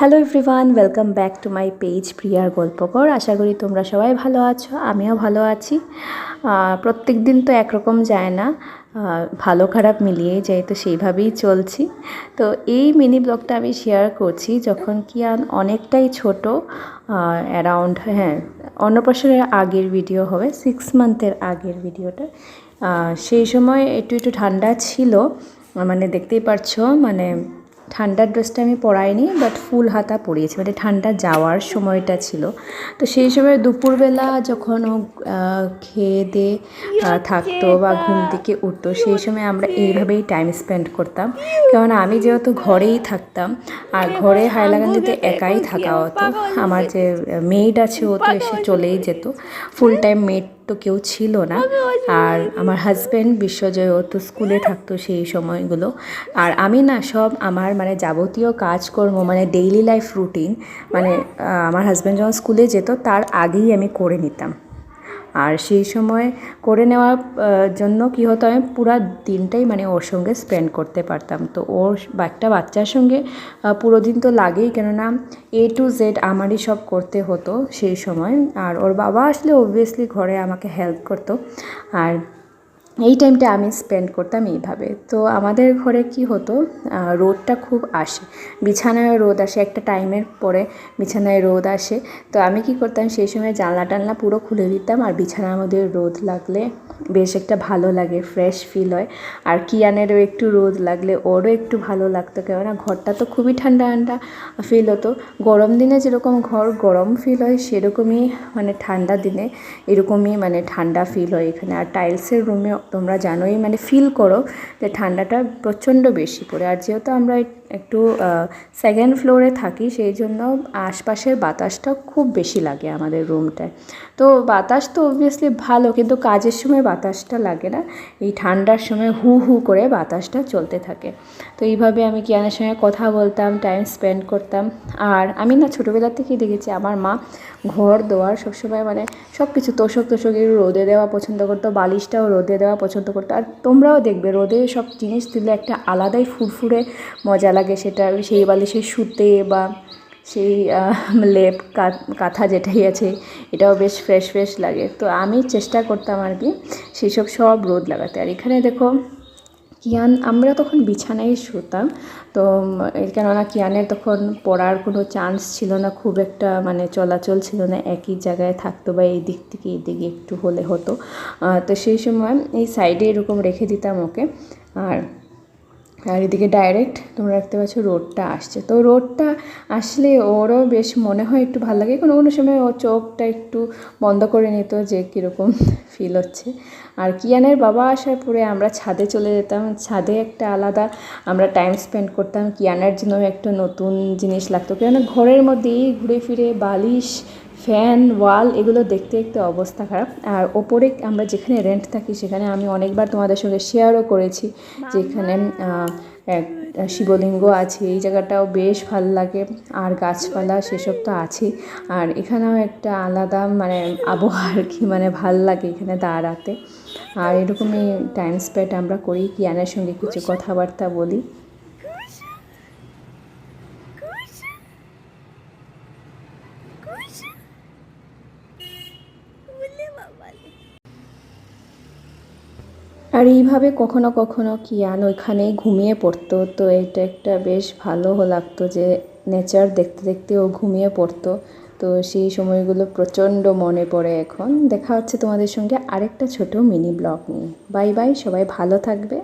Hello everyone welcome back to my page প্রিয়ার গল্পকর আশা করি তোমরা সবাই ভালো আছো, আমিও ভালো আছি। প্রত্যেক দিন তো একরকম যায় না ভালো খারাপ মিলিয়ে যেহেতু সেইভাবেই চলছি। তো এই মিনি ব্লগটা আমি শেয়ার করছি যখন কিয়ান অনেকটাই ছোট অ্যারাউন্ড হ্যাঁ অন্নপ্রাশনের আগের ভিডিও হবে সিক্স মান্থের আগের ভিডিওটা সেই সময় একটু একটু ঠান্ডা ছিল মানে দেখতেই পারছ মানে ঠান্ডার ড্রেসটা আমি পরাইনি বাট ফুল হাতা পরিয়েছি। মানে ঠান্ডা যাওয়ার সময়টা ছিল। তো সেই সময় দুপুরবেলা যখন ও খেয়ে দিয়ে থাকতো বা ঘুম থেকে উঠতো সেই সময় আমরা এইভাবেই টাইম স্পেন্ড করতাম। কেননা আমি যেহেতু ঘরেই থাকতাম আর ঘরে হাইলাকান্দিতে একাই থাকা হতো। আমার যে মেড আছে ও তো এসে চলেই যেত। ফুল টাইম মেড তো কেউ ছিল না। আর আমার হাজব্যান্ড বিশ্বজয় তো স্কুলে থাকতো সেই সময়গুলো। আর আমি না সব আমার মানে যাবতীয় কাজকর্ম মানে ডেইলি লাইফ রুটিন মানে আমার হাজব্যান্ড যখন স্কুলে যেত, তার আগেই আমি করে নিতাম। আর সেই সময় করে নেওয়ার জন্য কী হতো, আমি পুরো দিনটাই মানে ওর সঙ্গে স্পেন্ড করতে পারতাম। তো ওর একটা বাচ্চার সঙ্গে পুরো দিন তো লাগেই। কেননা এ টু জেড আমারই সব করতে হতো সেই সময়। আর ওর বাবা আসলে অবভিয়াসলি ঘরে আমাকে হেল্প করতো। আর এই টাইমটা আমি স্পেন্ড করতাম এইভাবে। তো আমাদের ঘরে কি হতো রোদটা খুব আসে। বিছানায় রোদ আসে, একটা টাইমের পরে বিছানায় রোদ আসে। তো আমি কি করতাম, সেই সময় জানলা টানলা পুরো খুলে দিতাম আর বিছানার মধ্যে রোদ লাগলে বেশ একটা ভালো লাগে ফ্রেশ ফিল হয়। আর কিয়ানেরও একটু রোদ লাগলে ওরও একটু ভালো লাগতো, কেননা ঘরটা তো খুবই ঠান্ডা ঠান্ডা ফিল হতো। গরম দিনে যেরকম ঘর গরম ফিল হয়, সেরকমই মানে ঠান্ডা দিনে এরকমই মানে ঠান্ডা ফিল হয় এখানে। আর টাইলসের রুমে তোমরা জানোই মানে ফিল করো যে ঠান্ডাটা প্রচণ্ড বেশি পড়ে। আর যেহেতু আমরা একটু সেকেন্ড ফ্লোরে থাকি, সেই জন্য আশপাশের বাতাসটা খুব বেশি লাগে আমাদের রুমটায় তো বাতাস তো অবভিয়াসলি ভালো, কিন্তু কাজের সময় বাতাসটা লাগে না। এই ঠান্ডার সময় হু হু করে বাতাসটা চলতে থাকে। তো এইভাবে আমি কিয়ানের সঙ্গে কথা বলতাম টাইম স্পেন্ড করতাম। আর আমি না ছোটোবেলা থেকেই দেখেছি, আমার মা ঘর দোয়ার সবসময় মানে সব কিছু তোষক তোষক রোদে দেওয়া পছন্দ করতো, বালিশটাও রোদে দেওয়া পছন্দ করতো। আর তোমরাও দেখবে রোদে সব জিনিস দিলে একটা আলাদাই ফুরফুরে মজা লাগে। সেটা সেই বালিশে শুতে বা সেই লেপ কাঁথা যেটাই আছে, এটাও বেশ ফ্রেশ ফ্রেশ লাগে। তো আমি চেষ্টা করতাম আর কি, সেসব সব রোদ লাগাতে। আর এখানে দেখো কিয়ান, আমরা তখন বিছানায় শুতাম। তো কেননা কিয়ানের তখন পড়ার কোনো চান্স ছিল না, খুব একটা মানে চলাচল ছিল না, একই জায়গায় থাকতো বা এই দিক থেকে এই দিকে একটু হলে হতো। তো সেই সময় এই সাইডে এরকম রেখে দিতাম ওকে। আর আর এদিকে ডাইরেক্ট তোমরা দেখতে পাচ্ছ রোডটা আসছে। তো রোডটা আসলে ওরও বেশ মনে হয় একটু ভালো লাগে কোনো কোনো সময় ও চোখটা একটু বন্ধ করে নিত যে কীরকম ফিল হচ্ছে। আর কিয়ানের বাবা আসার পরে আমরা ছাদে চলে যেতাম। ছাদে একটা আলাদা আমরা টাইম স্পেন্ড করতাম। কিয়ানের জন্য একটা নতুন জিনিস লাগতো। কেননা ঘরের মধ্যেই ঘুরে ফিরে বালিশ ফ্যান ওয়াল এগুলো দেখতে দেখতে অবস্থা খারাপ। আর ওপরে আমরা যেখানে রেন্ট থাকি সেখানে আমি অনেকবার তোমাদের সঙ্গে শেয়ারও করেছি যেখানে শিবলিঙ্গ আছে। এই জায়গাটাও বেশ ভালো লাগে। আর গাছপালা সেসব তো আছেই। আর এখানেও একটা আলাদা মানে আবহাওয়া আর কি মানে ভালো লাগে এখানে দাঁড়াতে। আর এরকমই টাইম স্পেন্ড আমরা করি কিয়ানের সঙ্গে কিছু কথাবার্তা বলি। আর এইভাবে কখনো কখনো কিয়ান ওইখানে ঘুমিয়ে পড়তো তো এটা একটা বেশ ভালো লাগতো যে নেচার দেখতে দেখতে ও ঘুমিয়ে পড়তো। তো সেই সময়গুলো প্রচণ্ড মনে পড়ে এখন। দেখা হচ্ছে তোমাদের সঙ্গে আরেকটা ছোট মিনি ব্লগ নিয়ে। বাই বাই, সবাই ভালো থাকবে।